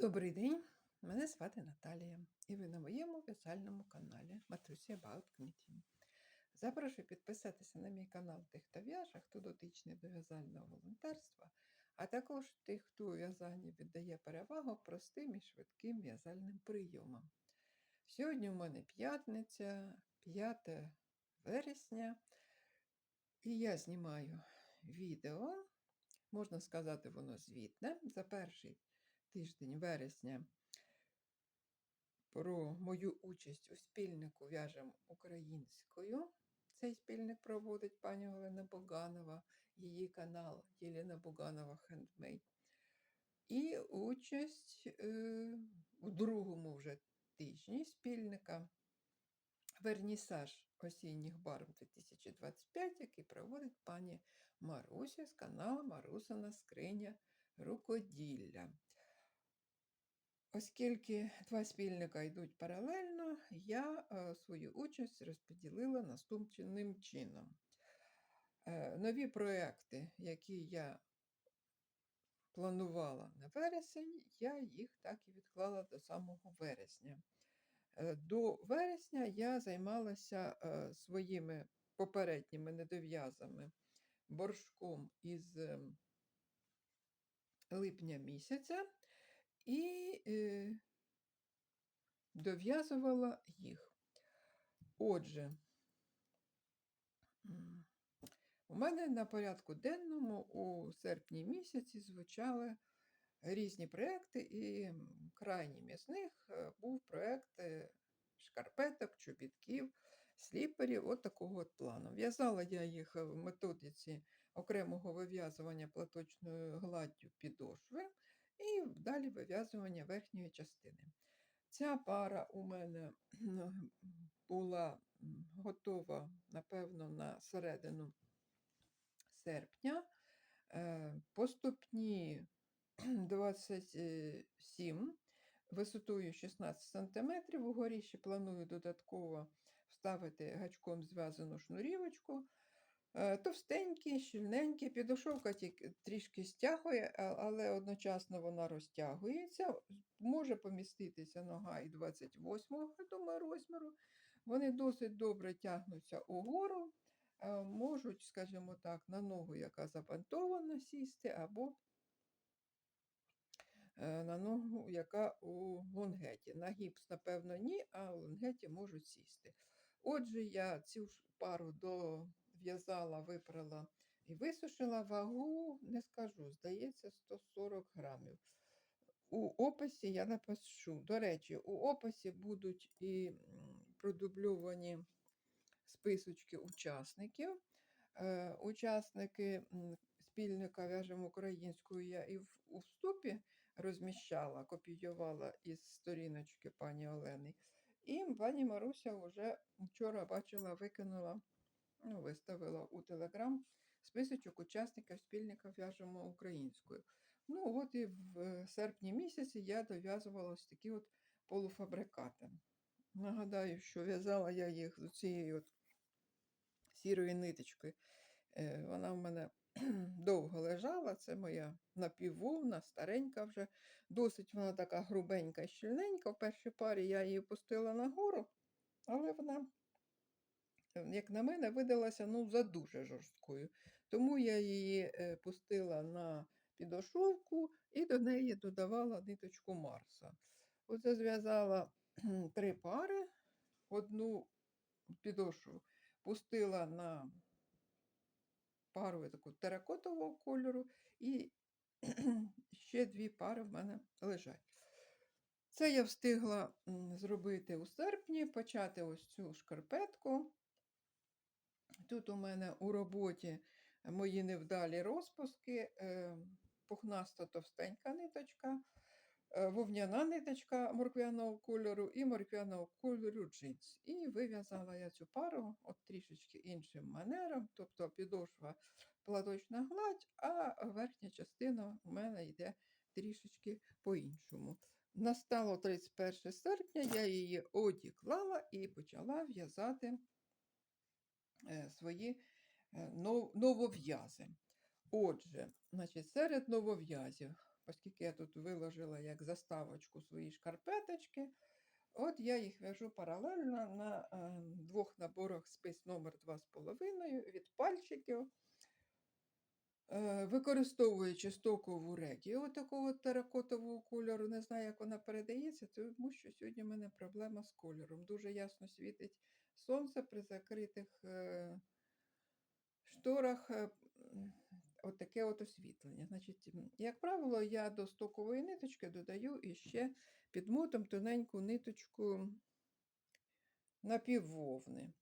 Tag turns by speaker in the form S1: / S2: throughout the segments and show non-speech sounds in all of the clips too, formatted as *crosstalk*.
S1: Добрий день, мене звати Наталія, і ви на моєму в'язальному каналі Матусі About Knitting. Запрошую підписатися на мій канал тих, хто в'яже, хто дотичний до в'язального волонтерства, а також тих, хто у в'язанні віддає перевагу простим і швидким в'язальним прийомам. Сьогодні у мене п'ятниця, 5 вересня, і я знімаю відео, можна сказати, воно звітне за перший тиждень вересня про мою участь у спільнику в'яжем українською. Цей спільник проводить пані Олена Боганова, її канал Єлена Боганова Хендмейд. І участь е, у другому вже тижні спільника Вернісаж осінніх барв 2025, який проводить пані Маруся з каналу Марусина Скриня Рукоділля. Оскільки два спільника йдуть паралельно, я е, свою участь розподілила наступним чином. Е, нові проекти, які я планувала на вересень, я їх так і відклала до самого вересня. Е, до вересня я займалася своїми попередніми недов'язами боршком із ем, липня місяця і е, дов'язувала їх. Отже, у мене на порядку денному у серпні місяці звучали різні проекти, і крайнім із них е, був проект е, шкарпеток, чобітків, сліперів, от такого от плану. В'язала я їх в методиці окремого вив'язування платочною гладдю підошви і далі вив'язування верхньої частини. Ця пара у мене була готова, напевно, на середину серпня. Е, Поступні *clears throat* 27 висотою 16 см. Угорі ще планую додатково вставити гачком зв'язану шнурівочку. Е, Товстенькі, щільненькі, підошовка трішки стягує, але одночасно вона розтягується. Може поміститися нога і 28 я думаю, розміру. Вони досить добре тягнуться угору, е, можуть, скажімо так, на ногу, яка забантована, сісти, або е, на ногу, яка у лонгеті. На гіпс, напевно, ні, а у лонгеті можуть сісти. Отже, я цю пару дов'язала, випрала і висушила вагу, не скажу, здається, 140 грамів. У описі я напишу. До речі, у описі будуть і продубльовані списочки учасників. Е, учасники спільника в'яжемо українською я і у вступі розміщала, копіювала із сторіночки пані Олени. І пані Маруся вже вчора бачила, викинула, ну, виставила у Телеграм списочок учасників спільника в'яжемо українською. Ну, от і в серпні місяці я дов'язувала ось такі от полуфабрикати. Нагадаю, що в'язала я їх з цією от сірою ниточкою. Е, Вона в мене *clears throat* довго лежала, це моя напіввовна, старенька вже. Досить вона така грубенька і щільненька. В першій парі я її пустила нагору, але вона, як на мене, видалася ну, задуже жорсткою. Тому я її е, пустила на підошовку і до неї додавала ниточку Марса. Оце зв'язала три пари, одну підошву пустила на пару таку теракотового кольору, і ще дві пари в мене лежать. Це я встигла зробити у серпні, почати ось цю шкарпетку. Тут у мене у роботі мої невдалі розпуски, е, пухнаста товстенька ниточка, е, вовняна ниточка морквяного кольору і морквяного кольору джинс. І вив'язала я цю пару от трішечки іншим манером, тобто підошва платочна гладь, а верхня частина у мене йде трішечки по-іншому. Настало 31 серпня, я її одіклала і почала в'язати свої е, новов'язи. Отже, значить, серед новов'язів оскільки я тут виложила як заставочку свої шкарпеточки. От я їх в'яжу паралельно на е, двох наборах спис номер 2,5 від пальчиків, е, використовуючи стокову регію такого теракотового кольору. Не знаю, як вона передається, тому що сьогодні в мене проблема з кольором. Дуже ясно світить сонце при закритих е, шторах. е, м, От от освітлення. Значить, як правило, я до стокової ниточки додаю іще під мотом тоненьку ниточку напіввовни.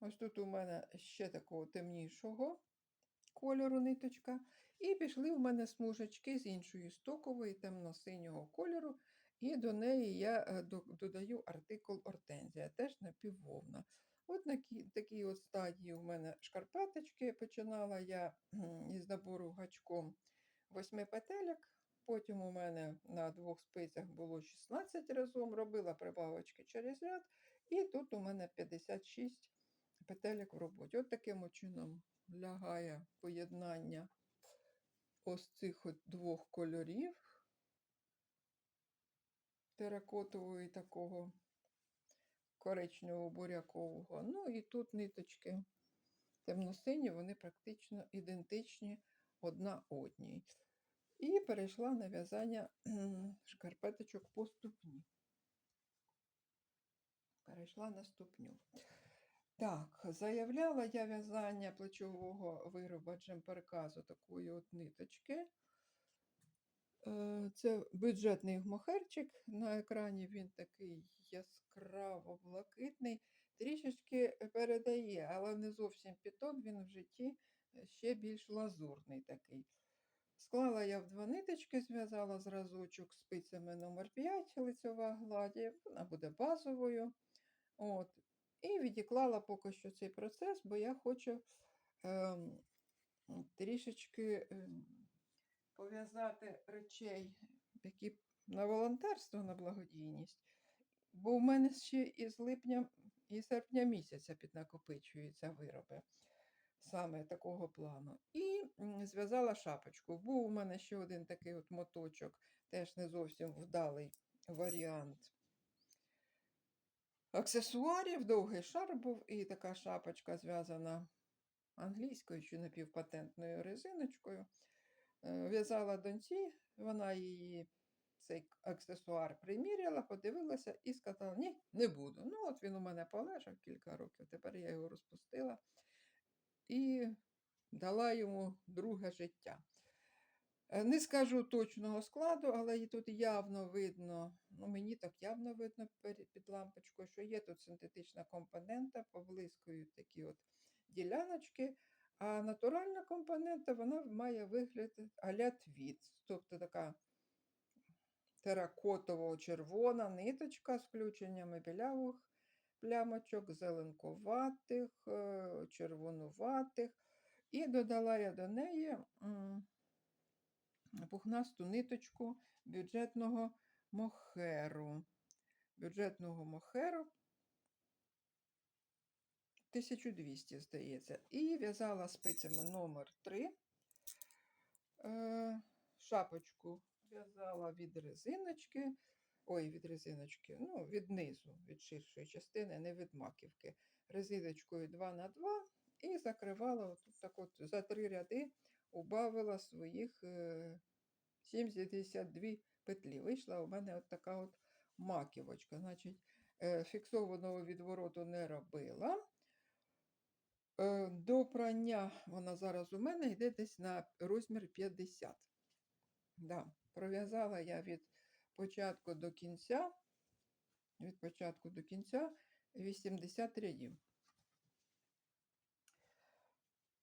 S1: Ось тут у мене ще такого темнішого кольору ниточка. І пішли в мене смужечки з іншої стокової темно-синього кольору. І до неї я е, додаю артикул ортензія, теж напіввовна. От на такій от стадії у мене шкарпеточки. Починала я із набору гачком восьми петелек. Потім у мене на двох спицях було 16 разом, робила прибавочки через ряд. І тут у мене 56 петелек в роботі. От таким чином лягає поєднання ось цих от двох кольорів теракотового і такого коричневого бурякового. Ну і тут ниточки темно-сині, вони практично ідентичні одна одній. І перейшла на в'язання шкарпеточок по ступні. Перейшла на ступню. Так, заявляла я в'язання плечового вироба джемперка з такої от ниточки. Е, Це бюджетний мохерчик. На екрані він такий яскраво блакитний. Трішечки передає, але не зовсім пітон, він в житті е, ще більш лазурний такий. Склала я в два ниточки, зв'язала зразочок спицями номер 5 лицьова гладі, вона буде базовою. От. І відіклала поки що цей процес, бо я хочу ем, трішечки ем, пов'язати речей, які на волонтерство, на благодійність. Бо в мене ще із липня і серпня місяця піднакопичуються вироби саме такого плану. І зв'язала шапочку. Був у мене ще один такий от моточок, теж не зовсім вдалий варіант аксесуарів, довгий шар був, і така шапочка зв'язана англійською чи напівпатентною резиночкою. Е, В'язала доньці, вона її цей аксесуар приміряла, подивилася і сказала: ні, не буду. Ну, от він у мене полежав кілька років, тепер я його розпустила і дала йому друге життя. Е, Не скажу точного складу, але тут явно видно, ну мені так явно видно під лампочкою, що є тут синтетична компонента, поблискують такі от діляночки, а натуральна компонента вона має вигляд а-ля твіт, тобто така теракотово-червона ниточка з включеннями білявих плямочок, зеленкуватих, е, червонуватих. І додала я до неї пухнасту ниточку бюджетного мохеру. Бюджетного мохеру 1200, здається. І в'язала спицями номер 3. Е, шапочку в'язала від резиночки. Ой, від резиночки, ну, від низу, від ширшої частини, не від маківки. Резиночкою 2 на 2 і закривала отут так от за три ряди, убавила своїх е, 72 петлі. Вийшла у мене от така от маківочка. Значить, е, фіксованого відвороту не робила. Е, До прання вона зараз у мене йде десь на розмір 50. Да, пров'язала я від початку до кінця, від початку до кінця 80 рядів.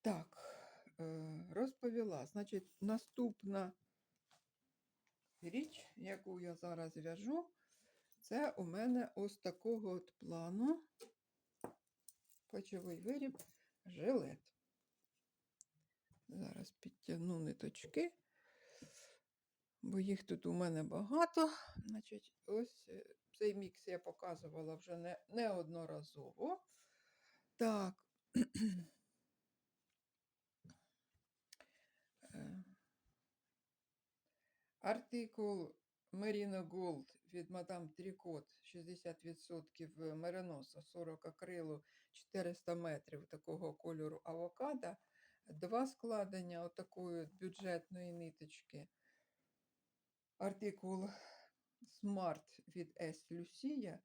S1: Так, е, розповіла. Значить, наступна річ, яку я зараз в'яжу, це у мене ось такого от плану плечовий виріб жилет. Зараз підтягну ниточки, бо їх тут у мене багато. Значить, ось е, цей мікс я показувала вже не, неодноразово. Так. Е, Артикул Merino Gold від Madame Tricot 60% мериноса 40 акрилу 400 метрів такого кольору авокадо. Два складення отакої бюджетної ниточки. Артикул Smart від S. Lucia.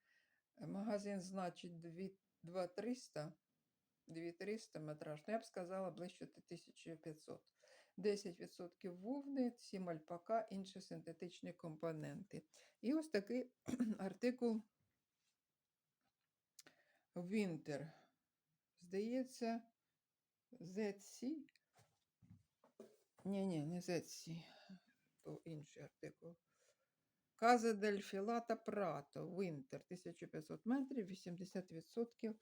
S1: Магазин значить 2300 2300 метраж. Ну, я б сказала ближче 1500. 10% вовни, 7 альпака, інші синтетичні компоненти. І ось такий *clears throat* артикул Winter. Здається, ZC. Ні, ні, не ZC, то інший артикул. Каза дель Філата Прато, Winter, 1500 метрів, 80%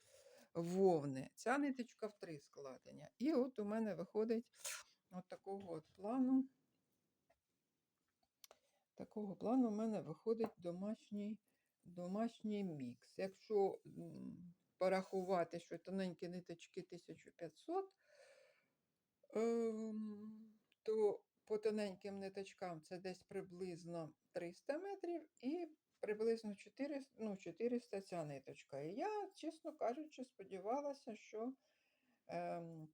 S1: вовни. Ця ниточка в три складення. І от у мене виходить от такого от плану. Такого плану у мене виходить домашній, домашній мікс. Якщо порахувати, що тоненькі ниточки 1500, ем, то по тоненьким ниточкам це десь приблизно 300 метрів і приблизно 400, ну, 400 ця ниточка. І я, чесно кажучи, сподівалася, що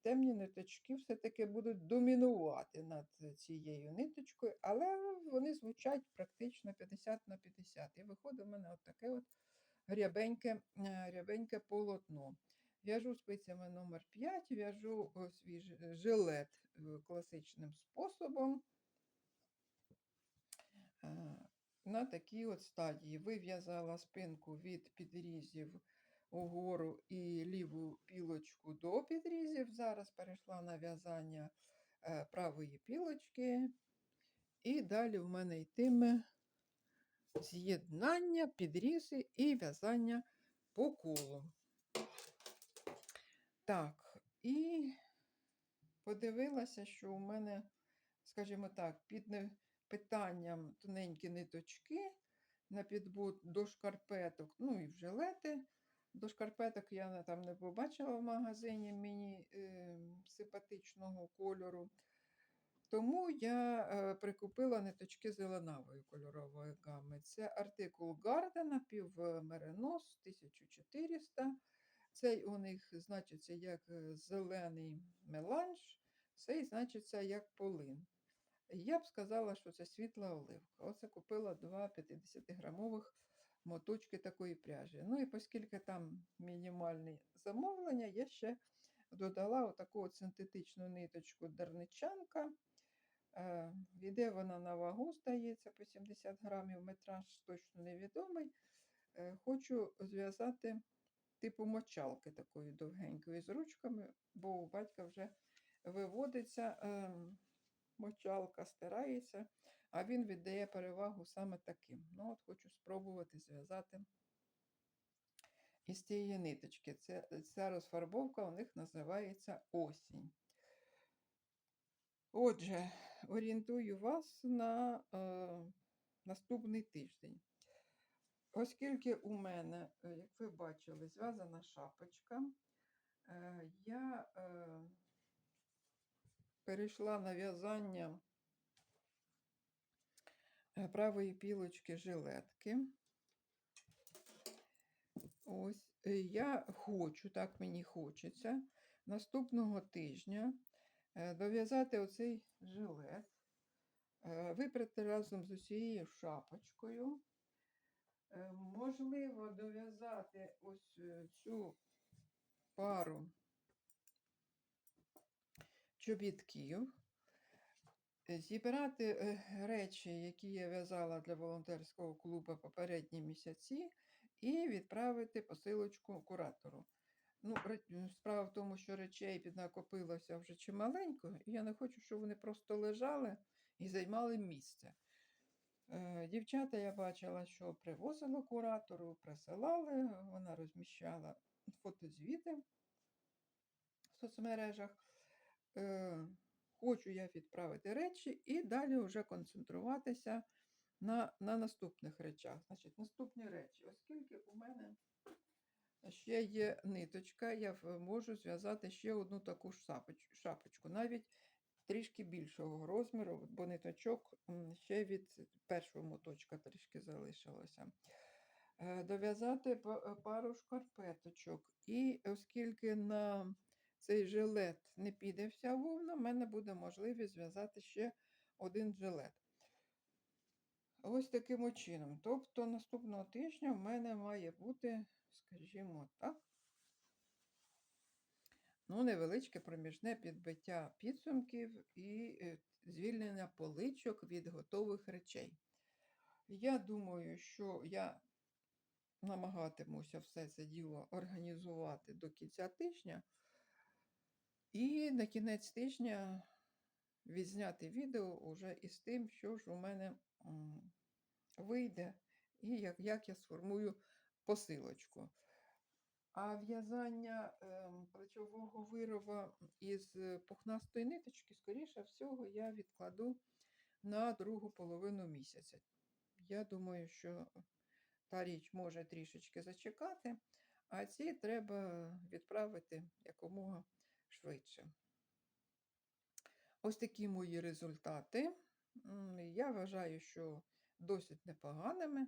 S1: темні ниточки все-таки будуть домінувати над цією ниточкою, але вони звучать практично 50 на 50. І виходить у мене от таке от рябеньке, е, рябеньке полотно. В'яжу спицями номер 5, в'яжу свій ж- жилет е, класичним способом. Е, На такій от стадії вив'язала спинку від підрізів угору і ліву пілочку до підрізів. Зараз перейшла на в'язання е, правої пілочки. І далі в мене йтиме з'єднання, підрізи і в'язання по колу. Так, і подивилася, що у мене, скажімо так, під питанням тоненькі ниточки на підбут до шкарпеток, ну і в жилети. До шкарпеток я там не побачила в магазині мені е, симпатичного кольору. Тому я е, прикупила ниточки зеленавої кольорової гами. Це артикул Гардена, півмеринос 1400. Цей у них значиться як е, зелений меланж, цей значиться як полин. Я б сказала, що це світла оливка. Оце купила два 50-грамових моточки такої пряжі. Ну і оскільки там мінімальні замовлення, я ще додала отаку от синтетичну ниточку дарничанка. Е, Йде вона на вагу, здається, по 70 грамів, метраж точно невідомий. Е, Хочу зв'язати типу мочалки такої довгенької з ручками, бо у батька вже виводиться ем, мочалка, стирається, а він віддає перевагу саме таким. Ну, от хочу спробувати зв'язати із цієї ниточки. Це, ця розфарбовка у них називається осінь. Отже, орієнтую вас на е, наступний тиждень. Оскільки у мене, е, як ви бачили, зв'язана шапочка, е, я е, перейшла на в'язання правої пілочки жилетки. Ось е, я хочу, так мені хочеться, наступного тижня е, дов'язати оцей жилет, е, випрати разом з усією шапочкою. Е, Можливо, дов'язати ось е, цю пару чобітків, е, зібрати е, речі, які я в'язала для волонтерського клубу попередні місяці, і відправити посилочку куратору. Ну, справа в тому, що речей піднакопилося вже чималенько, і я не хочу, щоб вони просто лежали і займали місце. Е, Дівчата я бачила, що привозили куратору, присилали, вона розміщала фотозвіти в соцмережах. Хочу я відправити речі і далі вже концентруватися на, на наступних речах. Значить, наступні речі, оскільки у мене ще є ниточка, я можу зв'язати ще одну таку шапочку. Навіть трішки більшого розміру, бо ниточок ще від першого моточка трішки залишилося. Е, Дов'язати пару шкарпеточок. І оскільки на цей жилет не піде вся вовна, в мене буде можливість зв'язати ще один жилет. Ось таким чином. Тобто наступного тижня в мене має бути, скажімо так, ну, невеличке проміжне підбиття підсумків і е, звільнення поличок від готових речей. Я думаю, що я намагатимуся все це діло організувати до кінця тижня. І на кінець тижня відзняти відео уже із тим, що ж у мене вийде, і як, як я сформую посилочку. А в'язання ем, плечового вирова із е, пухнастої ниточки, скоріше всього, я відкладу на другу половину місяця. Я думаю, що та річ може трішечки зачекати, а ці треба відправити якомога швидше. Ось такі мої результати. Я вважаю, що досить непоганими.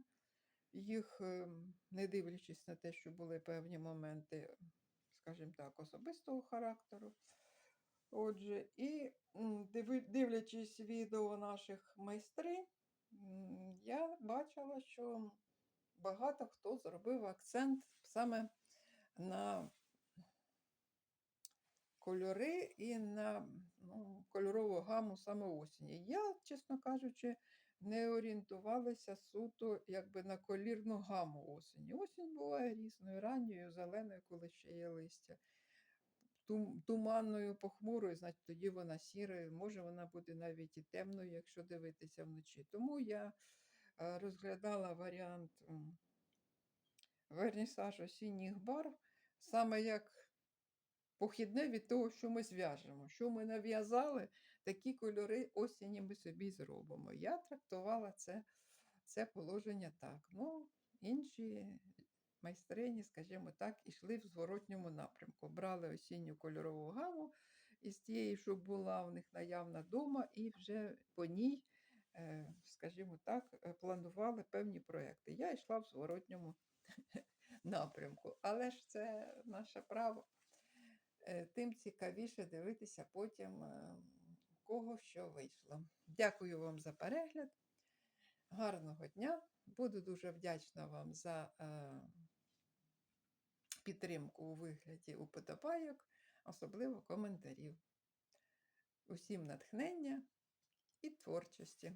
S1: Їх, ем, не дивлячись на те, що були певні моменти, скажімо так, особистого характеру. Отже, і дивлячись відео наших майстринь, я бачила, що багато хто зробив акцент саме на кольори і на ну, кольорову гаму саме осені. Я, чесно кажучи, не орієнтувалася суто якби на колірну гаму осені. Осінь буває різною, ранньою, зеленою, коли ще є листя. Туманною, похмурою, значить тоді вона сірою, може вона буде навіть і темною, якщо дивитися вночі. Тому я е, розглядала варіант вернісаж осінніх барв, саме як похідне від того, що ми зв'яжемо. Що ми нав'язали, такі кольори осені ми собі зробимо. Я трактувала це, це положення так. Ну, інші майстрині, скажімо так, ішли в зворотньому напрямку. Брали осінню кольорову гаму із тієї, що була в них наявна дома, і вже по ній, е, скажімо так, е, планували певні проекти. Я йшла в зворотньому *laughs* напрямку. Але ж це наше право. Е, Тим цікавіше дивитися потім, е, кого що вийшло. Дякую вам за перегляд. Гарного дня. Буду дуже вдячна вам за е, підтримку у вигляді уподобайок, особливо коментарів. Усім натхнення і творчості.